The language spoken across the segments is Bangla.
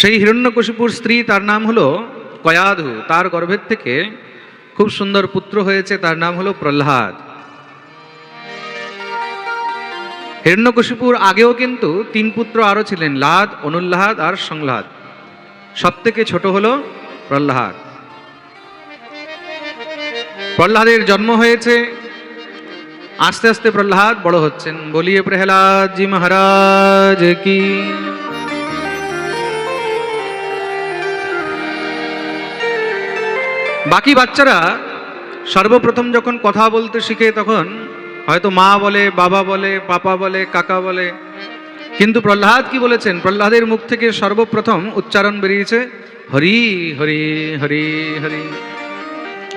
সেই হিরণ্যকশিপুর স্ত্রী, তার নাম হলো কয়াধু। তার গর্ভের থেকে খুব সুন্দর পুত্র হয়েছে, তার নাম হলো প্রহ্লাদ। হিরণ্যকশিপুর আগেও কিন্তু তিন পুত্র আরও ছিলেন, লাদ অনুল্লাহাদ আর সংলাদ। সব থেকে ছোট হলো প্রহ্লাদ। প্রহ্লাদের জন্ম হয়েছে, আস্তে আস্তে প্রহ্লাদ বড় হচ্ছেন। বলিয়ে প্রহ্লাদ জি মহারাজ কি বাকি বাচ্চারা সর্বপ্রথম যখন কথা বলতে শিখে তখন হয়তো মা বলে, বাবা বলে, পাপা বলে, কাকা বলে। কিন্তু প্রহ্লাদ কি বলেছেন? প্রহ্লাদের মুখ থেকে সর্বপ্রথম উচ্চারণ বেরিয়েছে, হরি হরি হরি হরি।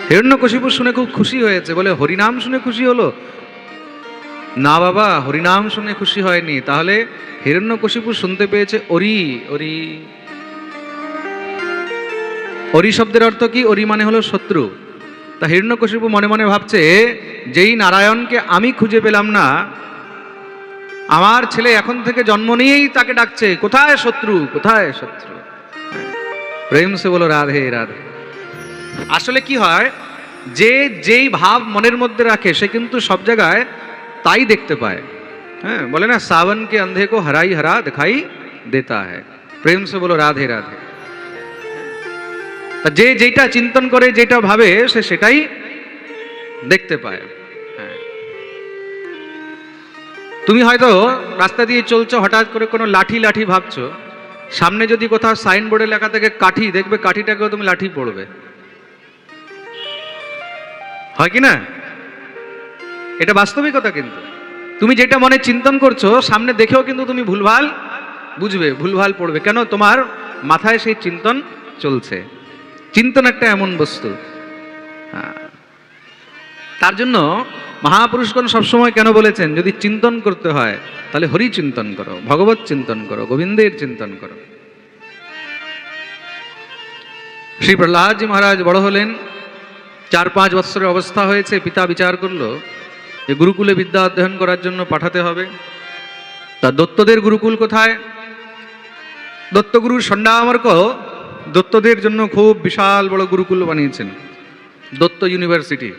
হিরণ্যকশিপু শুনে খুব খুশি হয়েছে, বলে, হরিনাম শুনে খুশি হলো? না বাবা, হরিনাম শুনে খুশি হয়নি। তাহলে হিরণ্যকশিপু শুনতে পেয়েছে অরি অরি অরি শব্দের অর্থ কি? অরি মানে হলো শত্রু। তা হিরণ্যকশিপু মনে মনে ভাবছে, যেই নারায়ণকে আমি খুঁজে পেলাম না, আমার ছেলে এখন থেকে জন্ম নিয়েই তাকে ডাকছে, কোথায় শত্রু? কোথায় শত্রু? প্রেম সে বলো, রাধে রাধে। আসলে কি হয়, যে যেই ভাব মনের মধ্যে রাখে, সে কিন্তু সব জায়গায় তাই দেখতে পায়। হ্যাঁ বলে না, সাবনকে অন্ধে কো হরাই হারা দেখাই দেতা হ্যাঁ প্রেম সে বলো, রাধে রাধে। যে যেটা চিন্তন করে যেটা ভাবে, সে সেটাই দেখতে পায়। হ্যাঁ। তুমি হয়তো রাস্তা দিয়ে চলছো, হঠাৎ করে কোনো লাঠি লাঠি ভাবছ। সামনে যদি কোথাও সাইনবোর্ডে লেখা থাকে কাঠি, দেখবে কাঠিটাকেও তুমি লাঠি পড়বে। হয় কি না? এটা বাস্তবিকতা কিন্তু। তুমি যেটা মনে চিন্তন করছ, সামনে দেখেও কিন্তু তুমি ভুলভাল বুঝবে, ভুলভাল পড়বে। কেন? তোমার মাথায় সেই চিন্তন চলছে। চিন্তন একটা এমন বস্তু। হ্যাঁ। তার জন্য মহাপুরুষগণ সবসময় কেন বলেছেন, যদি চিন্তন করতে হয়, তাহলে হরি চিন্তন করো, ভগবত চিন্তন করো, গোবিন্দের চিন্তন করো। শ্রী প্রহ্লাদজি মহারাজ বড় হলেন, চার পাঁচ বৎসরের অবস্থা হয়েছে, পিতা বিচার করল যে গুরুকুলে বিদ্যা অধ্যয়ন করার জন্য পাঠাতে হবে। তা দত্তদের গুরুকুল কোথায়? দত্তগুরুর সন্ডামর্ক দত্তদের জন্য খুব বিশাল বড় গুরুকুল বানিয়েছেন। দত্ত ইউনিভার্সিটি।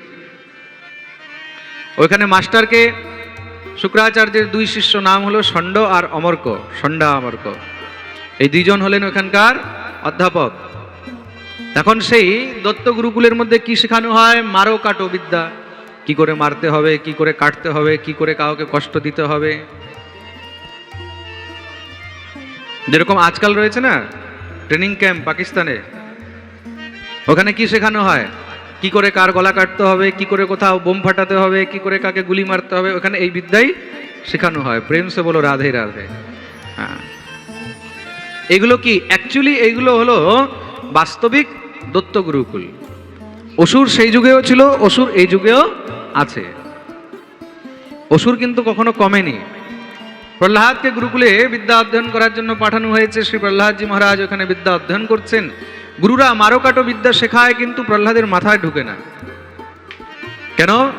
ওইখানে মাস্টারকে শুক্রাচার্যের দুই শিষ্য নাম হলো ষণ্ড আর অমর্ক, ষণ্ডা অমর্ক। এই দুইজন হলেন ওখানকার অধ্যাপক। এখন সেই দত্ত গুরুকুলের মধ্যে কি শেখানো হয়? মারো কাটো বিদ্যা। কি করে মারতে হবে? কি করে কাটতে হবে? কি করে কাউকে কষ্ট দিতে হবে? যেরকম আজকাল রয়েছে না ট্রেনিং ক্যাম্প পাকিস্তানে। ওখানে কি শেখানো হয়? কি করে কার গলা কাটতে হবে, কি করে কোথাও বোম ফাটাতে হবে, কি করে কাকে গুলি মারতে হবে, ওখানে এই বিদ্যাই শেখানো হয়। প্রেম সে বলো, রাধে রাধে। হ্যাঁ। এগুলো কি? অ্যাকচুয়ালি এইগুলো হলো বাস্তবিক দত্ত গুরুকুল অসুর সেই যুগেও ছিল, অসুর এই যুগেও আছে। অসুর কিন্তু কখনো কমেনি। প্রহ্লাদকে গুরুকুলে বিদ্যা অধ্যয়ন করার জন্য পাঠানো হয়েছে। শ্রী প্রহ্লাদজি মহারাজ ওখানে বিদ্যা অধ্যয়ন করছেন। গুরুরা মারোকাটো বিদ্যা শেখায়, কিন্তু প্রহ্লাদের মাথায় ঢুকে না। কেন?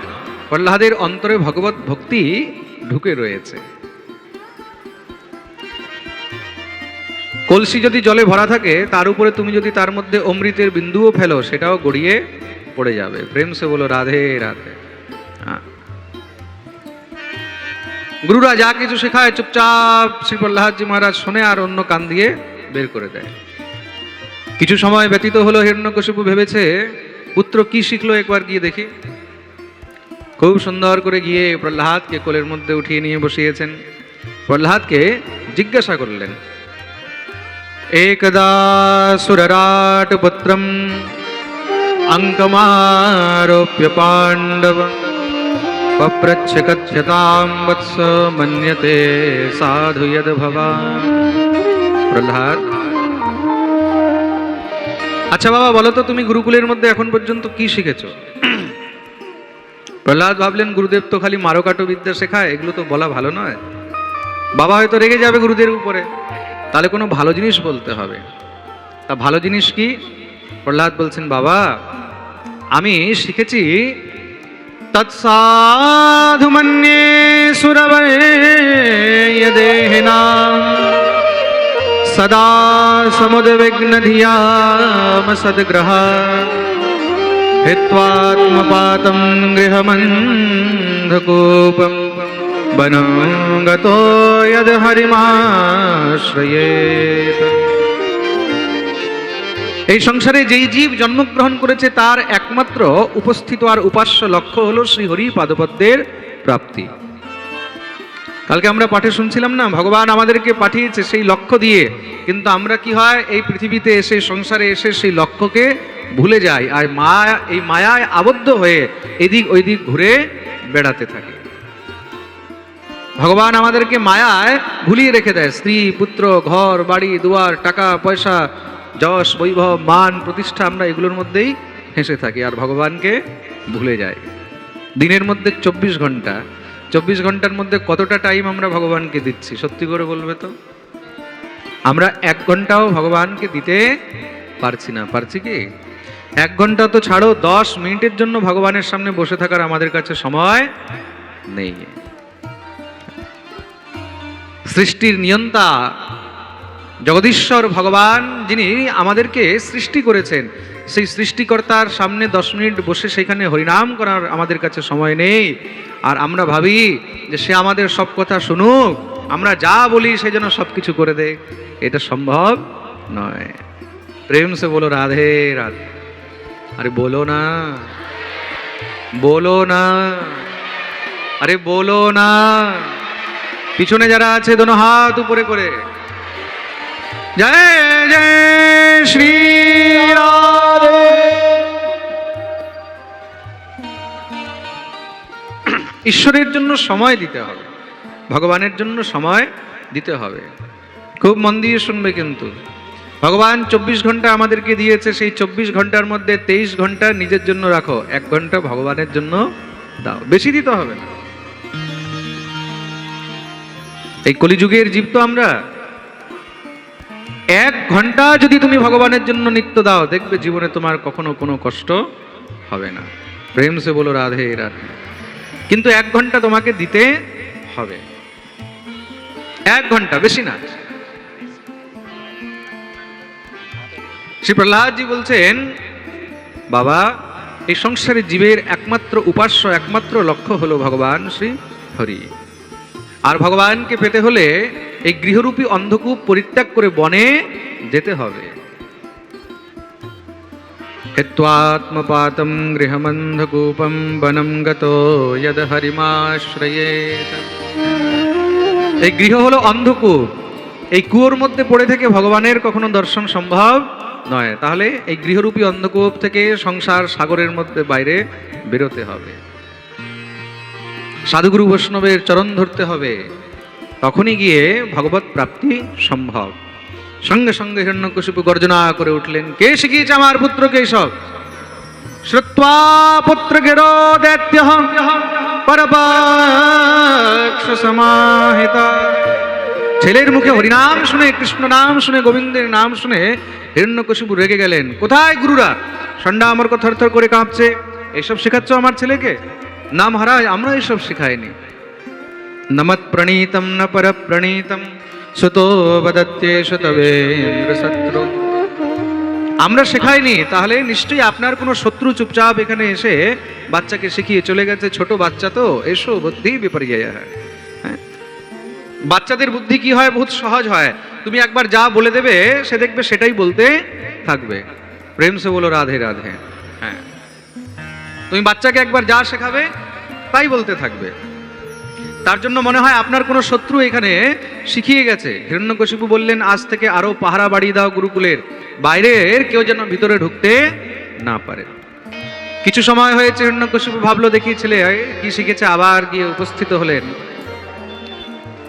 প্রহ্লাদের অন্তরে ভগবত ভক্তি ঢুকে রয়েছে। কলসি যদি জলে ভরা থাকে, তার উপরে তুমি যদি তার মধ্যে অমৃতের বিন্দুও ফেলো, সেটাও গড়িয়ে পড়ে যাবে। প্রেম সে বলো, রাধে রাধে। গুরুরা যা কিছু শেখায় চুপচাপ শ্রী প্রহ্লাদজি মহারাজ শোনে আর অন্য কান দিয়ে বের করে দেয়। কিছু সময় ব্যতীত হলো হিরণ্যকশিপু ভেবেছে, পুত্র কি শিখলো একবার গিয়ে দেখি। খুব সুন্দর করে গিয়ে প্রহ্লাদকে কোলের মধ্যে উঠিয়ে নিয়ে বসিয়েছেন। প্রহ্লাদকে জিজ্ঞাসা করলেন, একদা সুররাট পুত্রম অঙ্কমারোপ্য পাণ্ডব। কথ্যতাম বৎস মন্যতে সাধু যদ ভবান প্রহ্লাদ আচ্ছা বাবা বলো তো তুমি গুরুকুলের মধ্যে এখন পর্যন্ত কি শিখেছো প্রহ্লাদ ভাবলেন গুরুদেব তো খালি মারোকাটো বিদ্যা শেখায় এগুলো তো বলা ভালো নয় বাবা হয়তো রেগে যাবে গুরুদের উপরে তাহলে কোনো ভালো জিনিস বলতে হবে তা ভালো জিনিস কি প্রহ্লাদ বলছেন বাবা আমি শিখেছি तत्साधु सुरवे यदेना सदा समुद्विघ्नधियामसद्ग्रहा हित्वात्मपातं गृहमन्धकूपं वनं गतो यद् हरिमाश्रयेत् এই সংসারে যেই জীব জন্মগ্রহণ করেছে, তার একমাত্র উপস্থিত আর উপাস্য লক্ষ্য হলো শ্রীহরি পাদপদ্মের প্রাপ্তি। কালকে আমরা পাঠে শুনছিলাম না, ভগবান আমাদেরকে পাঠিয়েছে সেই লক্ষ্য দিয়ে, কিন্তু আমরা কি হয়, এই পৃথিবীতে এসে, সংসারে এসে সেই লক্ষ্যকে ভুলে যাই আর মায়া এই মায়ায় আবদ্ধ হয়ে এদিক ওইদিক ঘুরে বেড়াতে থাকে। ভগবান আমাদেরকে মায়ায় ভুলিয়ে রেখে দেয়, স্ত্রী, পুত্র, ঘর, বাড়ি, দুয়ার, টাকা, পয়সা যশ, বৈভব, মান, প্রতিষ্ঠা, আমরা এগুলোর মধ্যেই হেসে থাকি আর ভগবানকে ভুলে যাই। দিনের মধ্যে চব্বিশ ঘণ্টা। চব্বিশ ঘণ্টার মধ্যে কতটা টাইম আমরা ভগবানকে দিচ্ছি? সত্যি করে বলবে তো? আমরা এক ঘন্টাও ভগবানকে দিতে পারছি না। পারছি কি? এক ঘণ্টা তো ছাড়ো, দশ মিনিটের জন্য ভগবানের সামনে বসে থাকার আমাদের কাছে সময় নেই। সৃষ্টির নিয়ন্তা জগদীশ্বর ভগবান যিনি আমাদেরকে সৃষ্টি করেছেন, সেই সৃষ্টিকর্তার সামনে দশ মিনিট বসে সেখানে হরিনাম করার আমাদের কাছে সময় নেই। আর আমরা ভাবি যে সে আমাদের সব কথা শুনুক, আমরা যা বলি সে যেন সব কিছু করে দেয়। এটা সম্ভব নয়। প্রেম সে বলো, রাধে রাধে। আরে বলো না। বলো না। আরে বলো না। পিছনে যারা আছে, দোনো হাত উপরে করে। শ্রী ঈশ্বরের জন্য সময় দিতে হবে, ভগবানের জন্য সময় দিতে হবে। খুব মন দিয়ে শুনবে কিন্তু। ভগবান চব্বিশ ঘণ্টা আমাদেরকে দিয়েছে, সেই চব্বিশ ঘণ্টার মধ্যে তেইশ ঘণ্টা নিজের জন্য রাখো, এক ঘণ্টা ভগবানের জন্য দাও। বেশি দিতে হবে না। এই কলিযুগের জীব তো আমরা এক ঘণ্টা যদি তুমি ভগবানের জন্য নিত্য দাও, দেখবে জীবনে তোমার কখনো কোনো কষ্ট হবে না। প্রেম সে বলো, রাধে রাধে। কিন্তু এক ঘণ্টা তোমাকে দিতে হবে। এক ঘণ্টা, বেশি না। শ্রী প্রহ্লাদজি বলছেন, বাবা, এই সংসারে জীবের একমাত্র উপাস্য, একমাত্র লক্ষ্য হলো ভগবান শ্রী হরি। আর ভগবানকে পেতে হলে এই গৃহরূপী অন্ধকূপ পরিত্যাগ করে বনে যেতে হবে। হেত্বাত্মপাতম গৃহমন্ধকূপম বনম গত যদ হরিমাশ্রয়েত। এই গৃহ হলো অন্ধকূপ। এই কুয়োর মধ্যে পড়ে থেকে ভগবানের কখনো দর্শন সম্ভব নয়। তাহলে এই গৃহরূপী অন্ধকূপ থেকে সংসার সাগরের মধ্যে বাইরে বেরোতে হবে। সাধুগুরু বৈষ্ণবের চরণ ধরতে হবে। তখনই গিয়ে ভগবত প্রাপ্তি সম্ভব। সঙ্গে সঙ্গে হিরণ্যকশিপু গর্জনা করে উঠলেন, কে শিখিয়েছে আমার পুত্রকে সব শ্রুত্বা পুত্র গেরো দৈত্য পরপক্ষ সমাহিতা ছেলের মুখে হরিনাম শুনে, কৃষ্ণ নাম শুনে, গোবিন্দের নাম শুনে হিরণ্যকশিপু রেগে গেলেন। কোথায় গুরুরা? ষণ্ডা আমার কথা করে কাঁপছে। এসব শেখাচ্ছ আমার ছেলেকে? না মহারাজ, আমরা এসব শেখাইনি। প্রণীতম ন পর প্রণীতম সুতো বদত্যেশ তবেন্দ্র শত্রু আমরা শেখাইনি, তাহলে নিশ্চয়ই আপনার কোনো শত্রু চুপচাপ এখানে এসে বাচ্চাকে শিখিয়ে চলে গেছে, ছোট বাচ্চা তো, এসো, বুদ্ধি বিপর্যয় হ্যাঁ? বাচ্চাদের বুদ্ধি কি হয়? বহুত সহজ হয়। তুমি একবার যা বলে দেবে, সে দেখবে সেটাই বলতে থাকবে। প্রেম সে বলো, রাধে রাধে। হ্যাঁ। তুমি বাচ্চাকে একবার যা শেখাবে, তাই বলতে থাকবে। তার জন্য মনে হয় আপনার কোনো শত্রু এখানে শিখিয়ে গেছে। হিরণ্যকশিপু বললেন, আজ থেকে আরও পাহারা বাড়িয়ে দাও গুরুকুলের। বাইরের কেউ যেন ভিতরে ঢুকতে না পারে। কিছু সময় হয়েছে, হিরণ্যকশিপু ভাবলো, দেখি ছেলে কি শিখেছে? আবার গিয়ে উপস্থিত হলেন।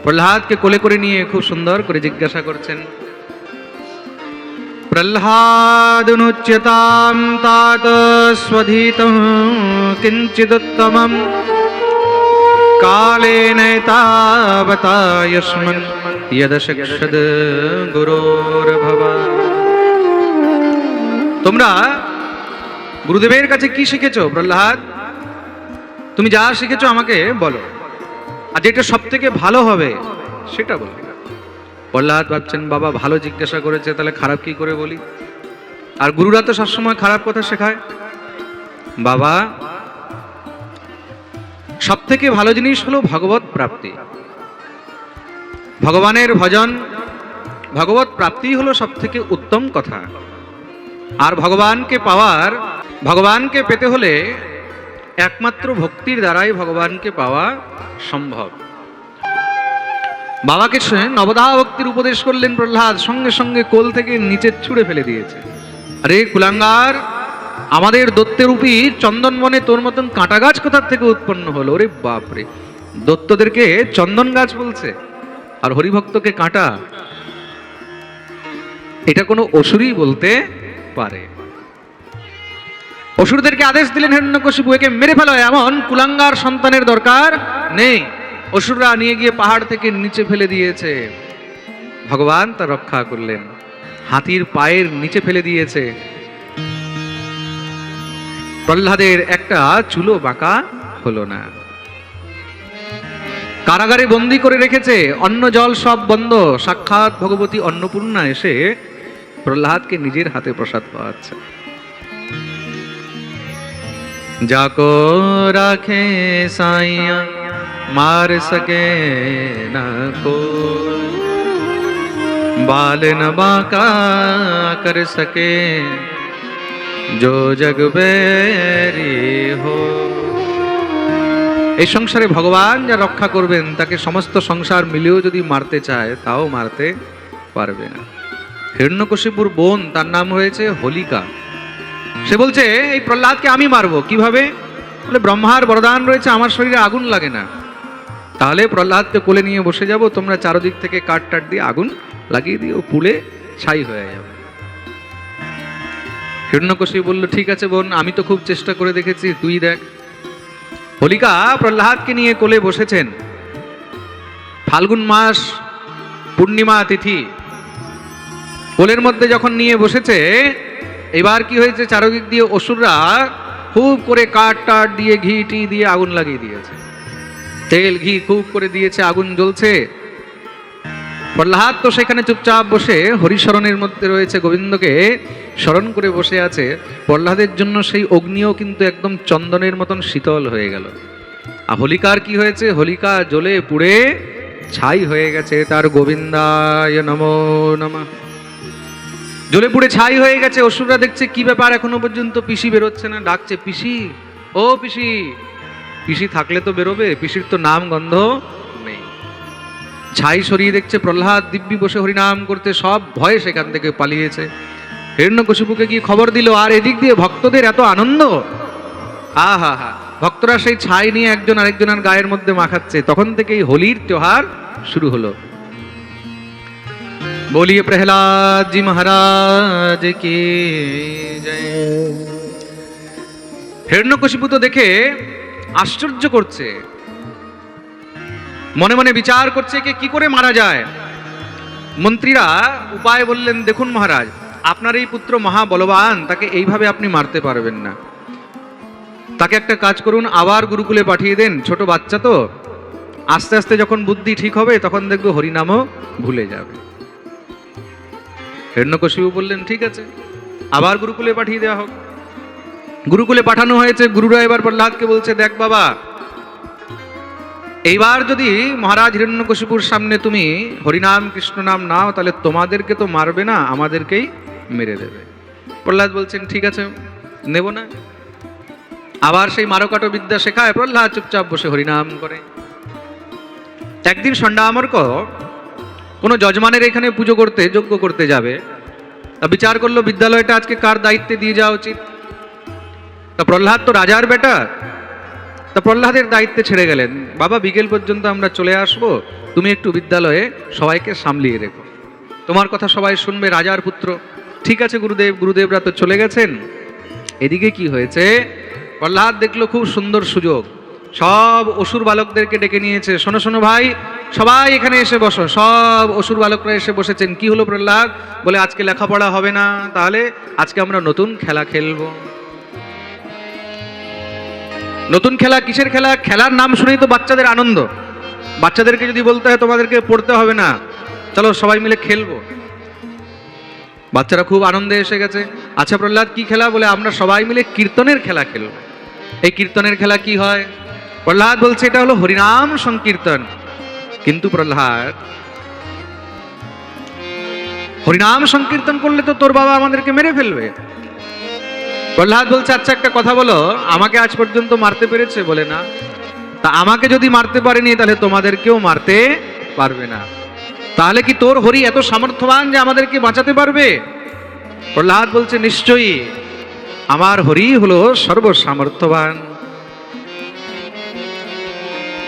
প্রহ্লাদকে কোলে করে নিয়ে খুব সুন্দর করে জিজ্ঞাসা করছেন, প্রহ্লাদনুচ্যতাম তাত স্বধীতম কিঞ্চিদুত্তমম কালেনৈতাবতায়স্মন যদশক্ষদ গুরোর্ভবা তোমরা গুরুদেবের কাছে কি শিখেছো, প্রহ্লাদ? তুমি যা শিখেছো আমাকে বলো। আর যেটা সব থেকে ভালো হবে, সেটা বলো। প্রহ্লাদ ভাবছেন, বাবা ভালো জিজ্ঞাসা করেছে, তাহলে খারাপ কি করে বলি? আর গুরুরা তো সবসময় খারাপ কথা শেখায়। বাবা সব থেকে ভালো জিনিস হলো ভগবত প্রাপ্তি। ভগবানের ভজন, ভগবত প্রাপ্তি হলো সব থেকে উত্তম কথা। আর ভগবানকে পাওয়ার, ভগবানকে পেতে হলে একমাত্র ভক্তির দ্বারাই ভগবানকে পাওয়া সম্ভব। বাবাকে সে নবদা ভক্তির উপদেশ করলেন প্রহ্লাদ, সঙ্গে সঙ্গে কোল থেকে নিচে ছুঁড়ে ফেলে দিয়েছে। আরে কুলাঙ্গার আমাদের দত্তেরূপী চন্দনবনে তোর মতন কাঁটা গাছ কোথার থেকে উৎপন্ন হলো? ওরে বাপরে। দত্তদেরকে চন্দন গাছ বলছে, আর হরিভক্তকে কাঁটা। এটা কোনো অসুরই বলতে পারে। অসুরদেরকে আদেশ দিলেন হিরণ্যকশিপু, একে মেরে ফেলো, এমন কুলাঙ্গার সন্তানের দরকার নেই। অসুররা নিয়ে গিয়ে পাহাড় থেকে নিচে ফেলে দিয়েছে। ভগবান তা রক্ষা করলেন। হাতির পায়ের নিচে ফেলে দিয়েছে। প্রহ্লাদের একটা চুলো বাঁকা হলো না। কারাগারে বন্দি করে রেখেছে, অন্ন জল সব বন্ধ। সাক্ষাৎ ভগবতী অন্নপূর্ণা এসে প্রহ্লাদকে নিজের হাতে প্রসাদ পাওয়াচ্ছে। যাকো রাখে সাইয়া, মার সকে না কো। বাল না বাঁকা কর সকে জো জগবেরি হো এই সংসারে ভগবান যা রক্ষা করবেন, তাকে সমস্ত সংসার মিলেও যদি মারতে চায়, তাও মারতে পারবে না। হিরণ্যকশিপুর বোন, তার নাম হয়েছে হোলিকা। সে বলছে, এই প্রহ্লাদকে আমি মারবো, কীভাবে? বলে ব্রহ্মার বরদান রয়েছে, আমার শরীরে আগুন লাগে না। তাহলে প্রহ্লাদকে কোলে নিয়ে বসে যাব, তোমরা চারদিক থেকে কাঠ টাট দিয়ে আগুন লাগিয়ে দিও, পুলে ছাই হয়ে যাবে। হিরণ্যকশি বলল, ঠিক আছে বোন, আমি তো খুব চেষ্টা করে দেখেছি, তুই দেখ। হোলিকা প্রহ্লাদকে নিয়ে কোলে বসেছেন। ফাল্গুন মাস পূর্ণিমা তিথি। কোলের মধ্যে যখন নিয়ে বসেছে, এবার কি হয়েছে, চারদিক দিয়ে অসুররা খুব করে কাঠ টাট দিয়ে, ঘি টি দিয়ে আগুন লাগিয়ে দিয়েছে। তেল, ঘি খুব করে দিয়েছে, আগুন জ্বলছে। প্রহ্লাদ তো সেখানে চুপচাপ বসে হরিশরণের মধ্যে রয়েছে গোবিন্দকে স্মরণ করে বসে আছে। প্রহ্লাদের জন্য সেই অগ্নিও কিন্তু একদম চন্দনের মতন শীতল হয়ে গেল। আর হোলিকার কি হয়েছে? হোলিকা জ্বলে পুড়ে ছাই হয়ে গেছে তার গোবিন্দায় নমো নমঃ। জ্বলে পুড়ে ছাই হয়ে গেছে, অসুররা দেখছে কি ব্যাপার এখনও পর্যন্ত পিসি বেরোচ্ছে না, ডাকছে পিসি, ও পিসি পিসি থাকলে তো বেরোবে, পিসির তো নাম গন্ধ। ছাই সরিয়ে দেখছে প্রহ্লাদ, দিব্যি বসে হরিনাম করতে, সব ভয়ে সেখান থেকে পালিয়েছে। হিরণ্যকশিপুকে গিয়ে খবর দিল, আর এদিক দিয়ে ভক্তদের এত আনন্দ? আহা, হা, ভক্তরা সেই ছাই নিয়ে একজন আরেকজনের গায়ের মধ্যে মাখাচ্ছে। তখন থেকেই হোলির ত্যোহার শুরু হলো। বলিয়ে প্রহ্লাদ জি মহারাজ কে হিরণ্যকশিপু তো দেখে আশ্চর্য করছে। মনে মনে বিচার করছে কে কি করে মারা যায়। মন্ত্রীরা উপায় বললেন, দেখুন মহারাজ, আপনার এই পুত্র মহা বলবান তাকে এইভাবে আপনি মারতে পারবেন না। তাকে একটা কাজ করুন, আবার গুরুকুলে পাঠিয়ে দেন, ছোট বাচ্চা তো। আস্তে আস্তে যখন বুদ্ধি ঠিক হবে, তখন দেখবে হরিনামও ভুলে যাবে। হিরণ্যকশিপু বললেন, ঠিক আছে, আবার গুরুকুলে পাঠিয়ে দেওয়া হোক। গুরুকুলে পাঠানো হয়েছে, গুরুরা এবার প্রহ্লাদকে বলছে, দেখ বাবা এইবার যদি মহারাজ হিরণ্যকশিপুর সামনে তুমি হরিনাম কৃষ্ণ নাম নাও, তাহলে তোমাদেরকে তো মারবে না, আমাদেরকেই মেরে দেবে। প্রহ্লাদ বলছেন, ঠিক আছে, নেব না। আবার সেই মারকাটো বিদ্যা শেখায়, প্রহ্লাদ, চুপচাপ বসে হরিনাম করে। একদিন সন্ডামর্ক কোনো যজমানের এখানে পুজো করতে, যজ্ঞ করতে যাবে। তা বিচার করল, বিদ্যালয়টা আজকে কার দায়িত্বে দিয়ে যাওয়া উচিত? তা প্রহ্লাদ তো রাজার বেটা তা প্রহ্লাদের দায়িত্বে ছেড়ে গেলেন। বাবা, বিকেল পর্যন্ত আমরা চলে আসব। তুমি একটু বিদ্যালয়ে সবাইকে সামলিয়ে রেখো। তোমার কথা সবাই শুনবে, রাজার পুত্র। ঠিক আছে, গুরুদেব, গুরুদেবরা তো চলে গেছেন। এদিকে কি হয়েছে? প্রহ্লাদ দেখল খুব সুন্দর সুযোগ। সব অসুর বালকদেরকে ডেকে নিয়েছে। শোনো শোনো ভাই, সবাই এখানে এসে বসো। সব অসুর বালকরা এসে বসেছেন। কি হলো প্রহ্লাদ? বলে, আজকে লেখাপড়া হবে না। তাহলে আজকে আমরা নতুন খেলা খেলব। নতুন খেলা কিসের খেলা? খেলার নাম শুনেই তো বাচ্চাদের আনন্দ। বাচ্চাদেরকে যদি বলতে হয় তোমাদেরকে পড়তে হবে না। চলো সবাই মিলে খেলব। বাচ্চারা খুব আনন্দে এসে গেছে। আচ্ছা প্রহ্লাদ, কি খেলা বলে আমরা সবাই মিলে কীর্তনের খেলা খেলব। এই কীর্তনের খেলা কি হয়? প্রহ্লাদ বলছে এটা হলো হরিনাম সংকীর্তন। কিন্তু প্রহ্লাদ, হরিনাম সংকীর্তন করলে তো তোর বাবা আমাদেরকে মেরে ফেলবে। প্রহ্লাদ বলছে আচ্ছা একটা কথা বলো, আমাকে আজ পর্যন্ত মারতে পেরেছে? বলে, না। তা আমাকে যদি মারতে পারেনি, তাহলে তোমাদেরকেও মারতে পারবে না। তাহলে কি তোর হরি এত সামর্থ্যবান যে আমাদেরকে বাঁচাতে পারবে? প্রহ্লাদ বলছে, নিশ্চয়ই। আমার হরি হলো সর্বসামর্থ্যবান।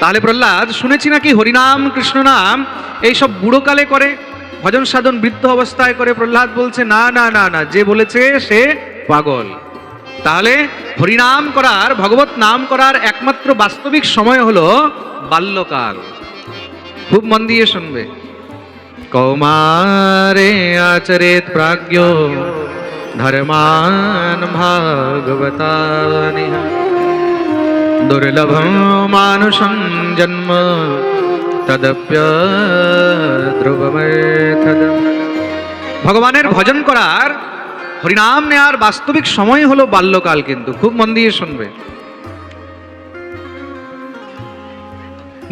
তাহলে প্রহ্লাদ, শুনেছি নাকি হরিনাম কৃষ্ণ নাম এইসব বুড়োকালে করে, ভজন সাধন বৃদ্ধ অবস্থায় করে? প্রহ্লাদ বলছে, না না না না, যে বলেছে সে পাগল। তাহলে হরিনাম করার, ভগবত নাম করার একমাত্র বাস্তবিক সময় হলো বাল্যকাল। খুব মন দিয়ে শুনবে। কৌমারে আচরেত প্রাজ্ঞ, ধর্মান ভাগবতানি। দুর্লভ মানুষম জন্ম তদপ্য ধ্রুবমেথদ ভগবানের ভজন করার হরিনাম নেওয়ার বাস্তবিক সময় হলো বাল্যকাল কিন্তু। খুব মন দিয়ে শুনবে।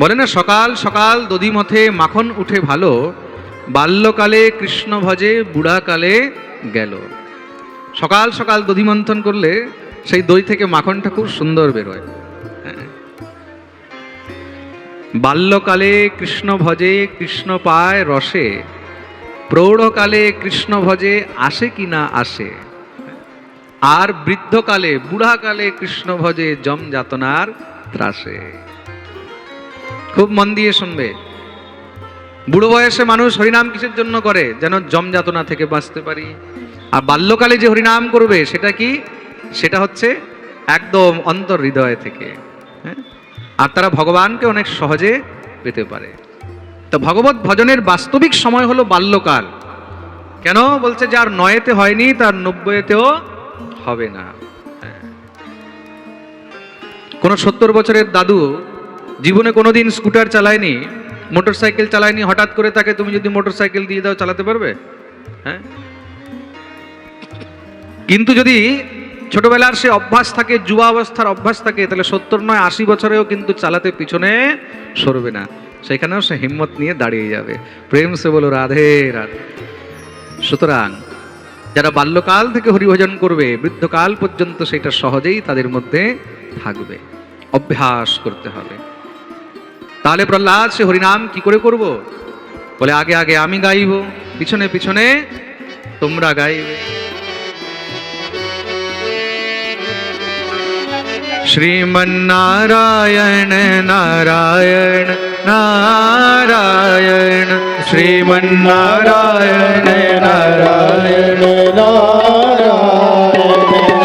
বলে না, সকাল সকাল দধিমথে মাখন উঠে ভালো, বাল্যকালে কৃষ্ণ ভজে বুড়াকালে গেল। সকাল সকাল দধি মন্থন করলে সেই দই থেকে মাখনটা খুব সুন্দর বেরোয়। হ্যাঁ। বাল্যকালে কৃষ্ণ ভজে কৃষ্ণ পায় রসে প্রৌঢ়কালে কৃষ্ণ ভজে আসে কি না আসে? আর বৃদ্ধকালে, বুড়াকালে কৃষ্ণ ভজে জম যাতনার ত্রাসে। খুব মন দিয়ে শুনবে। বুড়ো বয়সে মানুষ হরিনাম কিসের জন্য করে? যেন জম যাতনা থেকে বাঁচতে পারি। আর বাল্যকালে যে হরিনাম করবে, সেটা কি? সেটা হচ্ছে একদম অন্তর হৃদয় থেকে হ্যাঁ? আর তারা ভগবানকে অনেক সহজে পেতে পারে। তো ভগবত ভজনের বাস্তবিক সময় হলো বাল্যকাল। কেন? বলছে যার নয়েতে হয়নি তার নব্বইতেও হবে না। কোনো সত্তর বছরের দাদু জীবনে কোনোদিন স্কুটার চালায়নি মোটর সাইকেল চালায়নি, হঠাৎ করে তাকে তুমি যদি মোটর সাইকেল দিয়ে দাও চালাতে পারবে? হ্যাঁ? কিন্তু যদি ছোটবেলার সে অভ্যাস থাকে যুবা অবস্থার অভ্যাস থাকে, তাহলে সত্তর নয় আশি বছরেও কিন্তু চালাতে পিছনে সরবে না। সেখানেও সে হিম্মত নিয়ে দাঁড়িয়ে যাবে প্রেম সে বলো রাধে রাধে সুতরাং যারা বাল্যকাল থেকে হরিভজন করবে বৃদ্ধকাল পর্যন্ত সেটা সহজেই তাদের মধ্যে থাকবে অভ্যাস করতে হবে তাহলে প্রহ্লাদ সে হরিনাম কি করে করব বলে আগে আগে আমি গাইব পিছনে পিছনে তোমরা গাইবে श्रीमन्नारायण नारायण नारायण श्रीमन्नारायण नारायण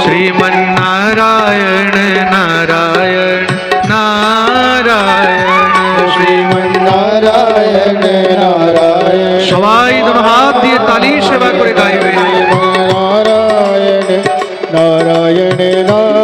श्रीमन्नारायण नारायण नारायण শ্রীমন্নারায়ণ নারায়ণ সবাই দুটো হাত দিয়ে তালি সেবা করে গাইবে নারায়ণ নারায়ণ নারায়ণ